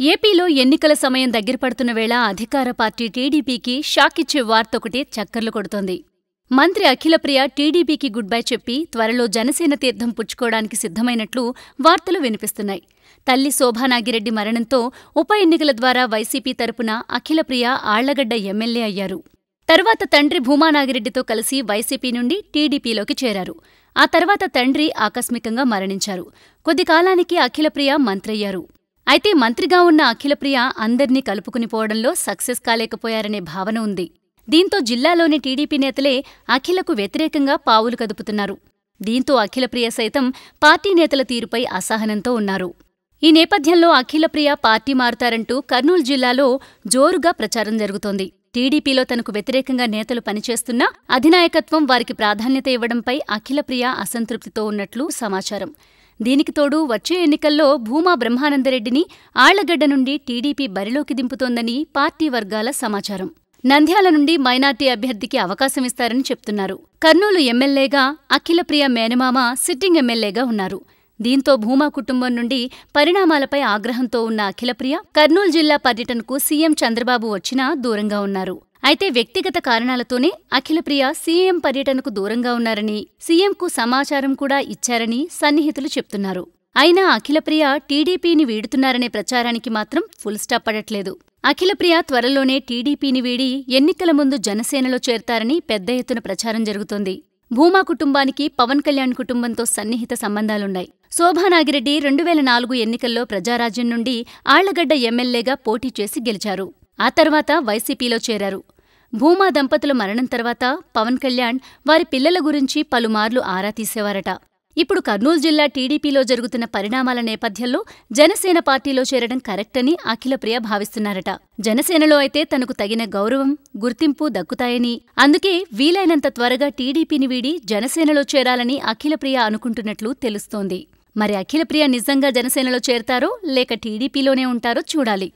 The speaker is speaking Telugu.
ఏపీలో ఎన్నికల సమయం దగ్గర పడుతున్న వేళ అధికార పార్టీ టీడీపీకి షాకిచ్చే వార్త ఒకటి చక్కర్లు కొడుతోంది. మంత్రి అఖిలప్రియ టీడీపీకి గుడ్ బై చెప్పి త్వరలో జనసేన తీర్థం పుచ్చుకోవడానికి సిద్ధమైనట్లు వార్తలు వినిపిస్తున్నాయి. తల్లి శోభానాగిరెడ్డి మరణంతో ఉప ఎన్నికల ద్వారా వైసీపీ తరపున అఖిలప్రియ ఆళ్ళగడ్డ ఎమ్మెల్యే అయ్యారు. తర్వాత తండ్రి భూమానాగిరెడ్డితో కలిసి వైసీపీ నుండి టీడీపీలోకి చేరారు. ఆ తర్వాత తండ్రి ఆకస్మికంగా మరణించారు. కొద్ది కాలానికి అఖిలప్రియ మంత్రయ్యారు. అయితే మంత్రిగా ఉన్న అఖిలప్రియ అందర్నీ కలుపుకుని పోవడంలో సక్సెస్ కాలేకపోయారనే భావన ఉంది. దీంతో జిల్లాలోని టీడీపీ నేతలే అఖిలకు వ్యతిరేకంగా పావులు కదుపుతున్నారు. దీంతో అఖిలప్రియ సైతం పార్టీ నేతల తీరుపై అసహనంతో ఉన్నారు. ఈ నేపథ్యంలో అఖిలప్రియ పార్టీ మారుతారంటూ కర్నూలు జిల్లాలో జోరుగా ప్రచారం జరుగుతోంది. టీడీపీలో తనకు వ్యతిరేకంగా నేతలు పనిచేస్తున్నా అధినాయకత్వం వారికి ప్రాధాన్యత ఇవ్వడంపై అఖిలప్రియ అసంతృప్తితో ఉన్నట్లు సమాచారం. దీనికి తోడు వచ్చే ఎన్నికల్లో భూమా బ్రహ్మానందరెడ్డిని ఆళ్ళగడ్డ నుండి టీడీపీ బరిలోకి దింపుతోందని పార్టీ వర్గాల సమాచారం. నంద్యాల నుండి మైనార్టీ అభ్యర్థికి అవకాశం ఇస్తారని చెప్తున్నారు. కర్నూలు ఎమ్మెల్యేగా అఖిలప్రియ మేనమామ సిట్టింగ్ ఎమ్మెల్యేగా ఉన్నారు. దీంతో భూమా కుటుంబం నుండి పరిణామాలపై ఆగ్రహంతో ఉన్న అఖిలప్రియ కర్నూలు జిల్లా పర్యటనకు సీఎం చంద్రబాబు వచ్చినా దూరంగా ఉన్నారు. అయితే వ్యక్తిగత కారణాలతోనే అఖిలప్రియ సీఎం పర్యటనకు దూరంగా ఉన్నారని సీఎంకు సమాచారం కూడా ఇచ్చారని సన్నిహితులు చెప్తున్నారు. అయినా అఖిలప్రియ టీడీపీని వీడుతున్నారనే ప్రచారానికి మాత్రం ఫుల్ స్టాప్ పడట్లేదు. అఖిలప్రియ త్వరలోనే టీడీపీని వీడి ఎన్నికల ముందు జనసేనలో చేరతారని పెద్ద ఎత్తున ప్రచారం జరుగుతోంది. భూమా కుటుంబానికి పవన్ కళ్యాణ్ కుటుంబంతో సన్నిహిత సంబంధాలున్నాయి. శోభానాగిరెడ్డి రెండు వేల నాలుగు ఎన్నికల్లో ప్రజారాజ్యం నుండి ఆళ్ళగడ్డ ఎమ్మెల్యేగా పోటీ చేసి గెలిచారు. ఆ తర్వాత వైసీపీలో చేరారు. భూమా దంపతుల మరణం తర్వాత పవన్ కళ్యాణ్ వారి పిల్లల గురించి పలుమార్లు ఆరా తీసేవారట. ఇప్పుడు కర్నూలు జిల్లా టీడీపీలో జరుగుతున్న పరిణామాల నేపథ్యంలో జనసేన పార్టీలో చేరడం కరెక్ట్ అని అఖిలప్రియ భావిస్తున్నారట. జనసేనలో అయితే తనకు తగిన గౌరవం గుర్తింపు దక్కుతాయని అందుకే వీలైనంత త్వరగా టీడీపీని వీడి జనసేనలో చేరాలని అఖిలప్రియ అనుకుంటున్నట్లు తెలుస్తోంది. మరి అఖిలప్రియ నిజంగా జనసేనలో చేరతారో లేక టీడీపీలోనే ఉంటారో చూడాలి.